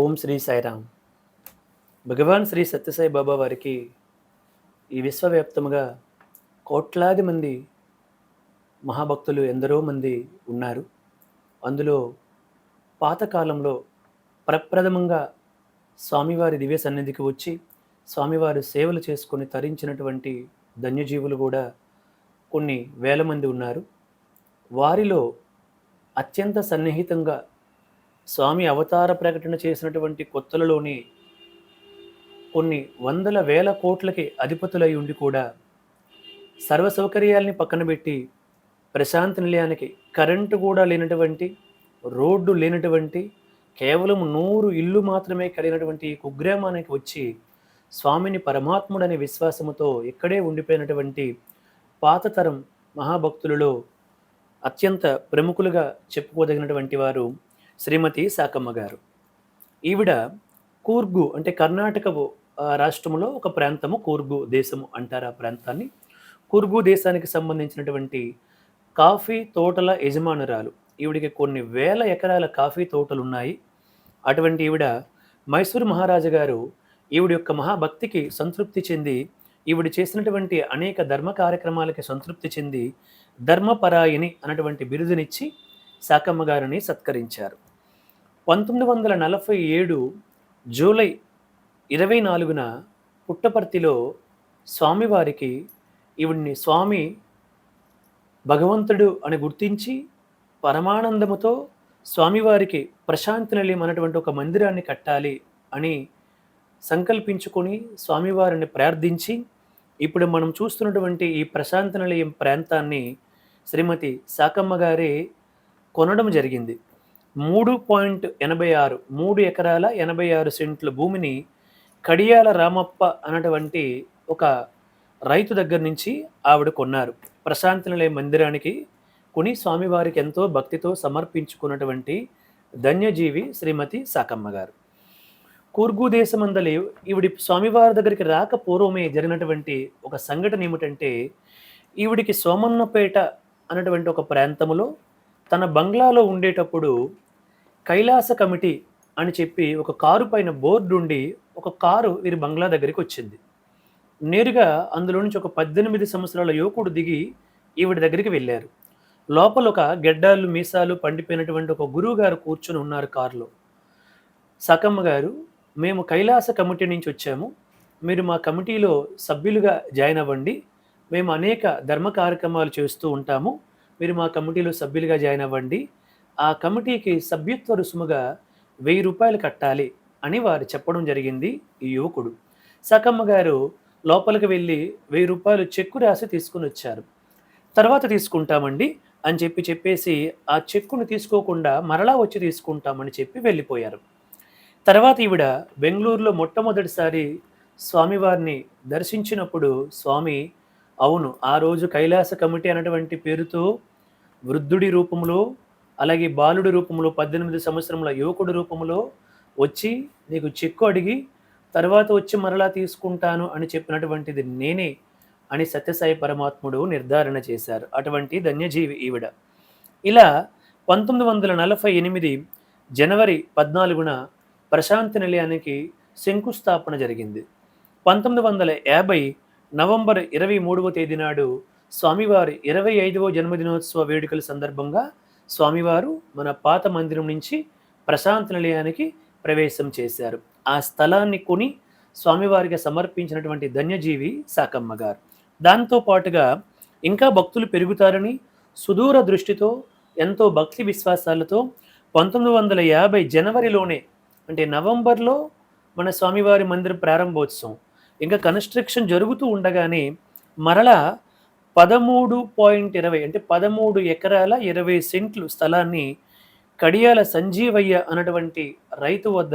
ఓం శ్రీ సాయిరామ్. భగవాన్ శ్రీ సత్యసాయి బాబా వారికి ఈ విశ్వవ్యాప్తముగా కోట్లాది మంది మహాభక్తులు ఎందరో మంది ఉన్నారు. అందులో పాతకాలంలో ప్రప్రథమంగా స్వామివారి దివ్య సన్నిధికి వచ్చి స్వామివారి సేవలు చేసుకొని తరించినటువంటి ధన్యజీవులు కూడా కొన్ని వేల మంది ఉన్నారు. వారిలో అత్యంత సన్నిహితంగా స్వామి అవతార ప్రకటన చేసినటువంటి కొత్తలలోని కొన్ని వందల వేల కోట్లకి అధిపతులై ఉండి కూడా సర్వ సౌకర్యాల్ని పక్కన పెట్టి ప్రశాంత నిలయానికి కరెంటు కూడా లేనటువంటి రోడ్డు లేనటువంటి కేవలం నూరు ఇల్లు మాత్రమే కలిగినటువంటి ఈ కుగ్రామానికి వచ్చి స్వామిని పరమాత్ముడనే విశ్వాసముతో ఇక్కడే ఉండిపోయినటువంటి పాతతరం మహాభక్తులలో అత్యంత ప్రముఖులుగా చెప్పుకోదగినటువంటి వారు శ్రీమతి సాకమ్మ గారు. ఈవిడ కూర్గు అంటే కర్ణాటక రాష్ట్రంలో ఒక ప్రాంతము కూర్గు దేశము అంటారు ఆ ప్రాంతాన్ని. కూర్గు దేశానికి సంబంధించినటువంటి కాఫీ తోటల యజమానురాలు. ఈవిడికి కొన్ని వేల ఎకరాల కాఫీ తోటలు ఉన్నాయి అటువంటి ఈవిడ మైసూరు మహారాజు గారు ఈవిడ యొక్క మహాభక్తికి సంతృప్తి చెంది ఈవిడ చేసినటువంటి అనేక ధర్మ కార్యక్రమాలకి సంతృప్తి చెంది ధర్మపరాయిని అన్నటువంటి బిరుదునిచ్చి శాకమ్మ గారిని సత్కరించారు. పంతొమ్మిది వందల నలభై ఏడు జూలై ఇరవై నాలుగున పుట్టపర్తిలో స్వామివారికి ఈవిడ్ని స్వామి భగవంతుడు అని గుర్తించి పరమానందముతో స్వామివారికి ప్రశాంతి నిలయం అన్నటువంటి ఒక మందిరాన్ని కట్టాలి అని సంకల్పించుకొని స్వామివారిని ప్రార్థించి ఇప్పుడు మనం చూస్తున్నటువంటి ఈ ప్రశాంత నిలయం ప్రాంతాన్ని శ్రీమతి సాకమ్మ గారే కొనడం జరిగింది. మూడు పాయింట్ ఎనభై ఆరు మూడు ఎకరాల ఎనభై ఆరు సెంట్ల భూమిని కడియాల రామప్ప అన్నటువంటి ఒక రైతు దగ్గర నుంచి ఆవిడ కొన్నారు. ప్రశాంతి నిలయ మందిరానికి కొని స్వామివారికి ఎంతో భక్తితో సమర్పించుకున్నటువంటి ధన్యజీవి శ్రీమతి సాకమ్మ గారు. కూర్గు దేశమందలి ఈవిడి స్వామివారి దగ్గరికి రాక పూర్వమే జరిగినటువంటి ఒక సంఘటన ఏమిటంటే ఈవిడికి సోమన్నపేట అన్నటువంటి ఒక ప్రాంతంలో తన బంగ్లాలో ఉండేటప్పుడు కైలాస కమిటీ అని చెప్పి ఒక కారు పైన బోర్డు ఉండి ఒక కారు వీరి బంగ్లా దగ్గరికి వచ్చింది. నేరుగా అందులో నుంచి ఒక పద్దెనిమిది సంవత్సరాల యువకుడు దిగి ఈవిడ దగ్గరికి వెళ్ళారు. లోపల ఒక గెడ్డాలు మీసాలు పండిపోయినటువంటి ఒక గురువు గారు కూర్చొని ఉన్నారు కారులో. సకమ్మ గారు మేము కైలాస కమిటీ నుంచి వచ్చాము. మీరు మా కమిటీలో సభ్యులుగా జాయిన్ అవ్వండి. మేము అనేక ధర్మ కార్యక్రమాలు చేస్తూ ఉంటాము. మీరు మా కమిటీలో సభ్యులుగా జాయిన్ అవ్వండి. ఆ కమిటీకి సభ్యత్వ రుసుముగా వెయ్యి రూపాయలు కట్టాలి అని వారు చెప్పడం జరిగింది ఈ యువకుడు. సకమ్మ గారు లోపలికి వెళ్ళి వెయ్యి రూపాయలు చెక్కు రాసి తీసుకుని వచ్చారు. తర్వాత తీసుకుంటామండి అని చెప్పి చెప్పేసి ఆ చెక్కును తీసుకోకుండా మరలా వచ్చి తీసుకుంటామని చెప్పి వెళ్ళిపోయారు. తర్వాత ఈవిడ బెంగళూరులో మొట్టమొదటిసారి స్వామివారిని దర్శించినప్పుడు స్వామి అవును ఆ రోజు కైలాస కమిటీ అనేటువంటి పేరుతో వృద్ధుడి రూపంలో అలాగే బాలుడి రూపంలో పద్దెనిమిది సంవత్సరముల యువకుడి రూపంలో వచ్చి నీకు చెక్కు అడిగి తర్వాత వచ్చి మరలా తీసుకుంటాను అని చెప్పినటువంటిది నేనే అని సత్యసాయి పరమాత్ముడు నిర్ధారణ చేశారు. అటువంటి ధన్యజీవి ఈవిడ. ఇలా పంతొమ్మిది వందల నలభై ఎనిమిది జనవరి పద్నాలుగున ప్రశాంతి నిలయానికి శంకుస్థాపన జరిగింది. పంతొమ్మిది వందల యాభై నవంబర్ ఇరవై మూడవ తేదీ నాడు స్వామివారి ఇరవై ఐదవ జన్మదినోత్సవ వేడుకల సందర్భంగా స్వామివారు మన పాత మందిరం నుంచి ప్రశాంత నిలయానికి ప్రవేశం చేశారు. ఆ స్థలాన్ని కొని స్వామివారికి సమర్పించినటువంటి ధన్యజీవి సాకమ్మ గారు దాంతో పాటుగా ఇంకా భక్తులు పెరుగుతారని సుదూర దృష్టితో ఎంతో భక్తి విశ్వాసాలతో పంతొమ్మిది వందల యాభై జనవరిలోనే అంటే నవంబర్లో మన స్వామివారి మందిరం ప్రారంభోత్సవం. ఇంకా కన్స్ట్రక్షన్ జరుగుతూ ఉండగానే మరలా పదమూడు పాయింట్ ఇరవై అంటే పదమూడు ఎకరాల ఇరవై సెంట్లు స్థలాన్ని కడియాల సంజీవయ్య అన్నటువంటి రైతు వద్ద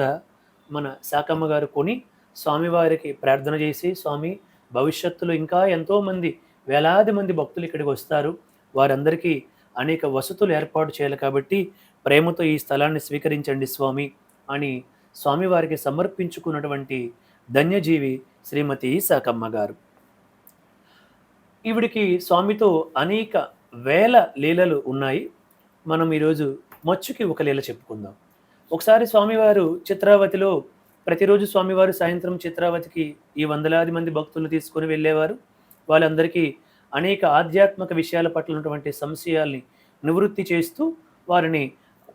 మన శాకమ్మ గారు కొని స్వామివారికి ప్రార్థన చేసి స్వామి భవిష్యత్తులో ఇంకా ఎంతోమంది వేలాది మంది భక్తులు ఇక్కడికి వస్తారు. వారందరికీ అనేక వసతులు ఏర్పాటు చేయాలి కాబట్టి ప్రేమతో ఈ స్థలాన్ని స్వీకరించండి స్వామి అని స్వామివారికి సమర్పించుకున్నటువంటి ధన్యజీవి శ్రీమతి సాకమ్మ గారు. ఈవిడికి స్వామితో అనేక వేల లీలలు ఉన్నాయి. మనం ఈరోజు మచ్చుకి ఒక లీల చెప్పుకుందాం. ఒకసారి స్వామివారు చిత్రావతిలో ప్రతిరోజు స్వామివారు సాయంత్రం చిత్రావతికి ఈ వందలాది మంది భక్తులను తీసుకొని వెళ్ళేవారు. వాళ్ళందరికీ అనేక ఆధ్యాత్మిక విషయాల పట్ల ఉన్నటువంటి సంశయాల్ని నివృత్తి చేస్తూ వారిని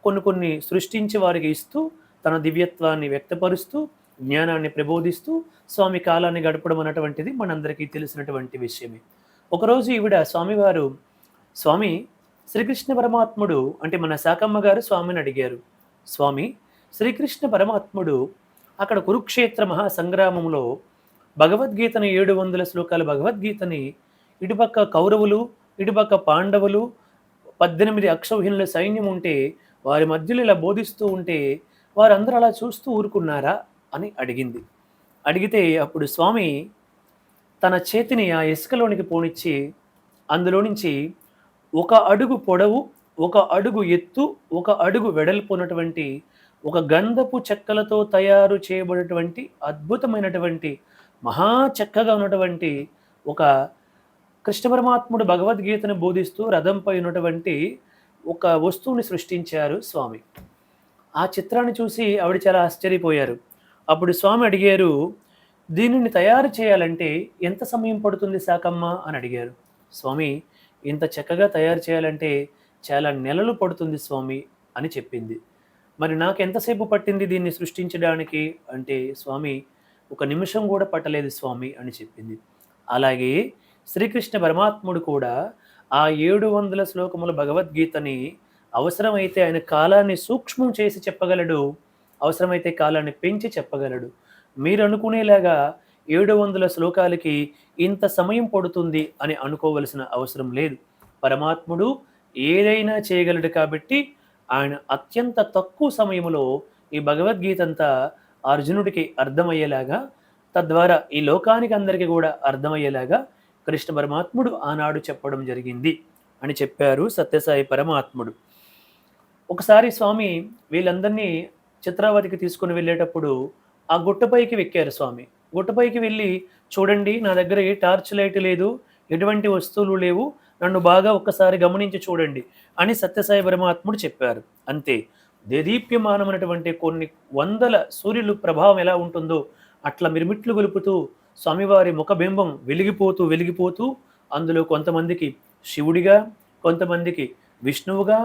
కొన్ని కొన్ని సృష్టించి వారికి ఇస్తూ తన దివ్యత్వాన్ని వ్యక్తపరుస్తూ జ్ఞానాన్ని ప్రబోధిస్తూ స్వామి కాలాన్ని గడపడం అన్నటువంటిది మనందరికీ తెలిసినటువంటి విషయమే. ఒకరోజు ఈవిడ స్వామివారు స్వామి శ్రీకృష్ణ పరమాత్ముడు అంటే మన శాకమ్మ గారు స్వామిని అడిగారు. స్వామి శ్రీకృష్ణ పరమాత్ముడు అక్కడ కురుక్షేత్ర మహాసంగ్రామంలో భగవద్గీతని ఏడు వందల శ్లోకాల భగవద్గీతని ఇటుపక్క కౌరవులు ఇటుపక్క పాండవులు పద్దెనిమిది అక్షౌహిణుల సైన్యం ఉంటే వారి మధ్యలో ఇలా బోధిస్తూ ఉంటే వారందరూ అలా చూస్తూ ఊరుకున్నారా? అని అడిగింది. అడిగితే అప్పుడు స్వామి తన చేతిని ఆ ఇసుకలోనికి పోనిచ్చి అందులో నుంచి ఒక అడుగు పొడవు ఒక అడుగు ఎత్తు ఒక అడుగు వెడల్పు ఉన్నటువంటి ఒక గంధపు చెక్కలతో తయారు చేయబడినటువంటి అద్భుతమైనటువంటి మహా చక్కగా ఉన్నటువంటి ఒక కృష్ణ పరమాత్ముడు భగవద్గీతను బోధిస్తూ రథంపై ఉన్నటువంటి ఒక వస్తువుని సృష్టించారు స్వామి. ఆ చిత్రాన్ని చూసి ఆవిడ చాలా ఆశ్చర్యపోయారు. అప్పుడు స్వామి అడిగారు దీనిని తయారు చేయాలంటే ఎంత సమయం పడుతుంది శాకమ్మ అని అడిగారు. స్వామి ఇంత చక్కగా తయారు చేయాలంటే చాలా నెలలు పడుతుంది స్వామి అని చెప్పింది. మరి నాకు ఎంతసేపు పట్టింది దీన్ని సృష్టించడానికి? అంటే స్వామి ఒక నిమిషం కూడా పట్టలేదు స్వామి అని చెప్పింది. అలాగే శ్రీకృష్ణ పరమాత్ముడు కూడా ఆ ఏడు వందల శ్లోకముల భగవద్గీతని అవసరమైతే ఆయన కాలాన్ని సూక్ష్మం చేసి చెప్పగలడు అవసరమైతే కాలాన్ని పెంచి చెప్పగలడు. మీరు అనుకునేలాగా ఏడు వందల శ్లోకాలకి ఇంత సమయం పడుతుంది అని అనుకోవలసిన అవసరం లేదు. పరమాత్ముడు ఏదైనా చేయగలడు కాబట్టి ఆయన అత్యంత తక్కువ సమయంలో ఈ భగవద్గీత అంతా అర్జునుడికి అర్థమయ్యేలాగా తద్వారా ఈ లోకానికి అందరికీ కూడా అర్థమయ్యేలాగా కృష్ణ పరమాత్ముడు ఆనాడు చెప్పడం జరిగింది అని చెప్పారు సత్యసాయి పరమాత్ముడు. ఒకసారి స్వామి వీళ్ళందరినీ చిత్రావతికి తీసుకుని వెళ్ళేటప్పుడు ఆ గుట్టపైకి వెక్కారు స్వామి. గుట్టపైకి వెళ్ళి చూడండి నా దగ్గర ఏ టార్చ్ లైట్ లేదు ఎటువంటి వస్తువులు లేవు నన్ను బాగా ఒక్కసారి గమనించి చూడండి అని సత్యసాయి పరమాత్ముడు చెప్పారు. అంతే. దేదీప్యమానమైనటువంటి కొన్ని వందల సూర్యులు ప్రభావం ఎలా ఉంటుందో అట్లా మిరుమిట్లు గొలుపుతూ స్వామివారి ముఖబింబం వెలిగిపోతూ వెలిగిపోతూ అందులో కొంతమందికి శివుడిగా కొంతమందికి విష్ణువుగా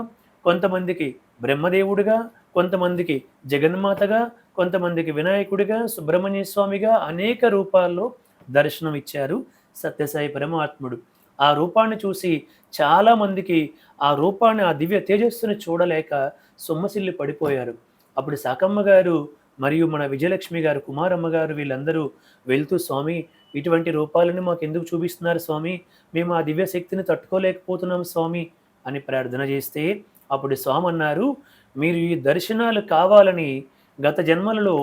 కొంతమందికి బ్రహ్మదేవుడిగా కొంతమందికి జగన్మాతగా కొంతమందికి వినాయకుడిగా సుబ్రహ్మణ్య స్వామిగా అనేక రూపాల్లో దర్శనం ఇచ్చారు సత్యసాయి పరమాత్ముడు. ఆ రూపాన్ని చూసి చాలామందికి ఆ రూపాన్ని ఆ దివ్య తేజస్సుని చూడలేక సొమ్మసిల్లి పడిపోయారు. అప్పుడు సాకమ్మ గారు మరియు మన విజయలక్ష్మి గారు కుమారమ్మ గారు వీళ్ళందరూ వెళ్తూ స్వామి ఇటువంటి రూపాలను మాకు ఎందుకు చూపిస్తున్నారు స్వామి? మేము ఆ దివ్య శక్తిని తట్టుకోలేకపోతున్నాం స్వామి అని ప్రార్థన చేస్తే అప్పుడు స్వామి అన్నారు మీరు ఈ దర్శనాలు కావాలని గత జన్మలలో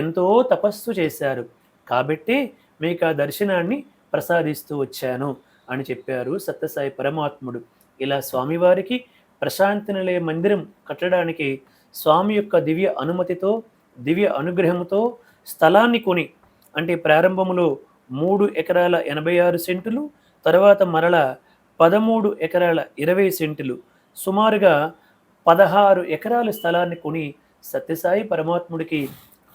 ఎంతో తపస్సు చేశారు. కాబట్టి మీకు ఆ దర్శనాన్ని ప్రసాదిస్తూ వచ్చాను అని చెప్పారు సత్యసాయి పరమాత్ముడు. ఇలా స్వామివారికి ప్రశాంతి నిలయ మందిరం కట్టడానికి స్వామి యొక్క దివ్య అనుమతితో దివ్య అనుగ్రహంతో స్థలాన్ని కొని అంటే ప్రారంభంలో మూడు ఎకరాల ఎనభై ఆరు సెంటులు తర్వాత మరల పదమూడు ఎకరాల ఇరవై సెంటులు సుమారుగా పదహారు ఎకరాల స్థలాన్ని కొని సత్యసాయి పరమాత్ముడికి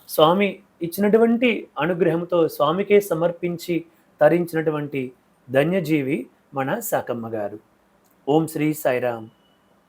స్వామి ఇచ్చినటువంటి అనుగ్రహంతో స్వామికే సమర్పించి తరించినటువంటి ధన్యజీవి మన సాకమ్మ గారు. ఓం శ్రీ సాయిరామ్.